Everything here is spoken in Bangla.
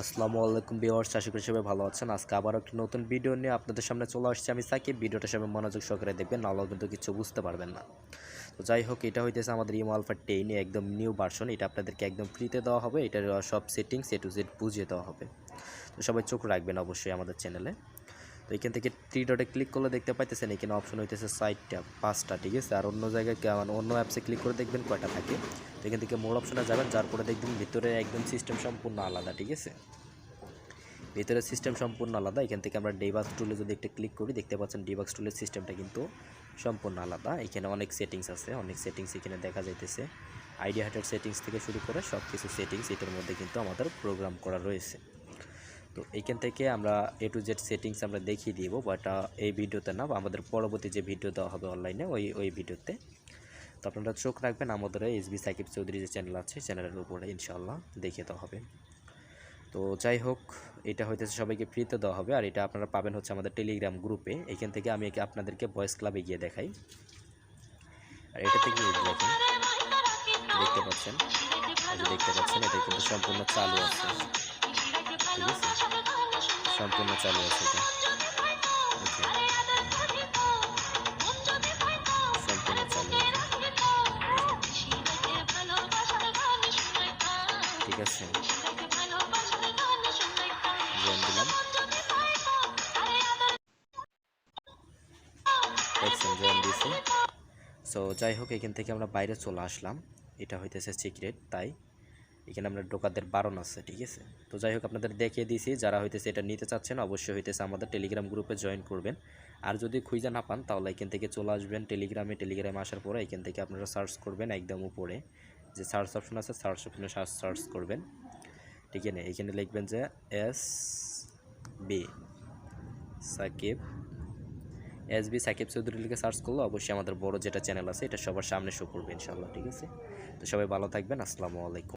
আসসালামু আলাইকুম বিওয়ার্স আশা করি সবাই ভালো আছেন। আজকে আবার একটি নতুন ভিডিও নিয়ে আপনাদের সামনে চলে আসছি আমি সাকিব। ভিডিওটা সবাই মনোযোগ সহকারে দেখবেন নাহলেও কিন্তু কিছু বুঝতে পারবেন না। তো যাই হোক, এটা হইতেছে আমাদের ইমো আলফা টেন একদম নিউ ভার্সন এটা আপনাদেরকে একদম ফ্রিতে দেওয়া হবে। এটার সব সেটিংস এ টু জেড বুঝিয়ে দেওয়া হবে। তো সবাই চোখ রাখবেন অবশ্যই আমাদের চ্যানেলে এখান থেকে থ্রি ডটে ক্লিক করলে দেখতে পাইতেছেন, এখানে অপশন হইতেছে সাইটটা পাঁচটা, ঠিক আছে? আর অন্য জায়গায় মানে অন্য অ্যাপসে ক্লিক করে দেখবেন কয়টা থাকে। তো এখান থেকে মোড় অপশনে যাবেন, যার পরে দেখবেন ভিতরে একদম সিস্টেম সম্পূর্ণ আলাদা, ঠিক আছে? ভিতরে সিস্টেম সম্পূর্ণ আলাদা, এখান থেকে আমরা ডেবাক্স টুলে যদি একটা ক্লিক করি, দেখতে পাচ্ছেন ডেবাক্স টুলের সিস্টেমটা কিন্তু সম্পূর্ণ আলাদা। এখানে অনেক সেটিংস আছে, অনেক সেটিংস এখানে দেখা যাইতেছে। আইডিয়া হার্টের সেটিংস থেকে শুরু করে সব কিছু সেটিংস এটার মধ্যে কিন্তু আমাদের প্রোগ্রাম করা রয়েছে। তো এইখান থেকে আমরা এ টু জেড সেটিংস আমরা দেখিয়ে দিব বাট এই ভিডিওতে না, আমাদের পরবর্তী যে ভিডিও দেওয়া হবে অনলাইনে ওই ওই ভিডিওতে। তো আপনারা চোখ রাখবেন, আমাদের এস বি সাকিব চৌধুরী যে চ্যানেল আছে চ্যানেলের উপরে ইনশাল্লাহ দেখিয়ে দেওয়া হবে। তো যাই হোক, এটা হইতেছে সবাইকে ফ্রিতে দেওয়া হবে, আর এটা আপনারা পাবেন হচ্ছে আমাদের টেলিগ্রাম গ্রুপে এখান থেকে আমি একে আপনাদেরকে ভয়েস ক্লাবে গিয়ে দেখাই। আর এটা থেকে দেখতে পাচ্ছেন? দেখতে পাচ্ছেন, এটা কিন্তু সম্পূর্ণ চালু আছে। ঠিক আছে সম্পূর্ণ চালু আছে এটা। ওকে সম্পূর্ণ চালু ঠিক আছে। দিলাম দেখছেন জয়েন দিয়েছি। সো যাই হোক এখান থেকে আমরা বাইরে চলে আসলাম। এটা হইতেছে সিক্রেট তাই। এখানে আমরা ঢোকাদের বারণ আছে, ঠিক আছে? তো যাই হোক, আপনাদের দেখিয়ে দিয়েছি, যারা হইতেছে এটা নিতে চাচ্ছেন, অবশ্যই হইতেছে আমাদের টেলিগ্রাম গ্রুপে জয়েন করবেন। আর যদি খুঁজে না পান, তাহলে এখান থেকে চলে আসবেন টেলিগ্রামে টেলিগ্রামে আসার পরে এখান থেকে আপনারা সার্চ করবেন একদম উপরে। যে সার্চ অপশন আছে সার্চ অপশনে সার্চ সার্চ করবেন। ঠিক আছে? এখানে লিখবেন যে S B Sakib. S B Sakib Chowdhury লিখে সার্চ করলে অবশ্যই আমাদের বড় যেটা চ্যানেল আছে, এটা সবার সামনে শো করবে ইনশাল্লাহ ঠিক আছে? তো সবাই ভালো থাকবেন, আসসালামু আলাইকুম।